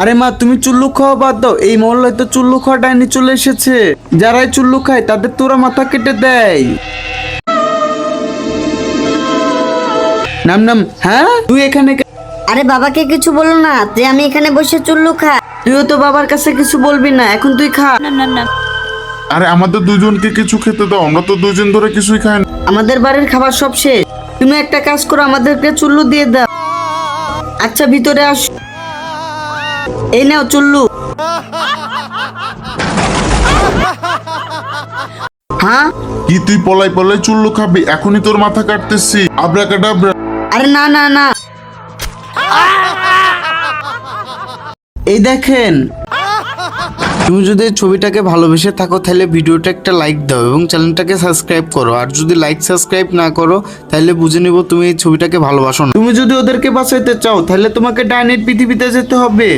আরে মা তুমি চুল্লু খাওয়া বাদ দাও। এই মহল্লায় তো চুল্লু খাওয়া ডাইনি চলে এসেছে। যারাই চুল্লু খায় তাদের তোরা মাথা কেটে দেয়। নাম নাম হ্যাঁ? তুই এখানে আরে বাবাকে কিছু বলো না যে আমি এখানে বসে চুল্লু খা তুইও তো বাবার কাছে কিছু বলবি না এখন তুই খা। না না না। আরে আমাদের দুজনকে কিছু খেতে দাও আমরা তো দুজন ধরে কিছুই খাই না। আমাদের বাড়ির খাবার সব শেষ। তুমি একটা কাজ করো আমাদেরকে চুল্লু দিয়ে দাও। আচ্ছা ভিতরে আস। এই নাও চুল্লু। হ্যাঁ? কি তুই পলাই পলাই চুল্লু খাবি? এখনই তোর মাথা কাটতেছি। আবরা কাটাবরা আরে না না না। এই দেখেন তুমি যদি ছবিটাকে ভালোবেসে থাকো, তাহলে ভিডিওটা একটা লাইক দাও এবং চ্যানেলটাকে সাবস্ক্রাইব করো। আর যদি লাইক সাবস্ক্রাইব না করো, তাহলে বুঝে নিব তুমি এই ছবিটাকে ভালোবাসো না। তুমি যদি ওদেরকে বাঁচাইতে চাও, তাহলে তোমাকে ডাইনেট পৃথিবীতে যেতে হবে।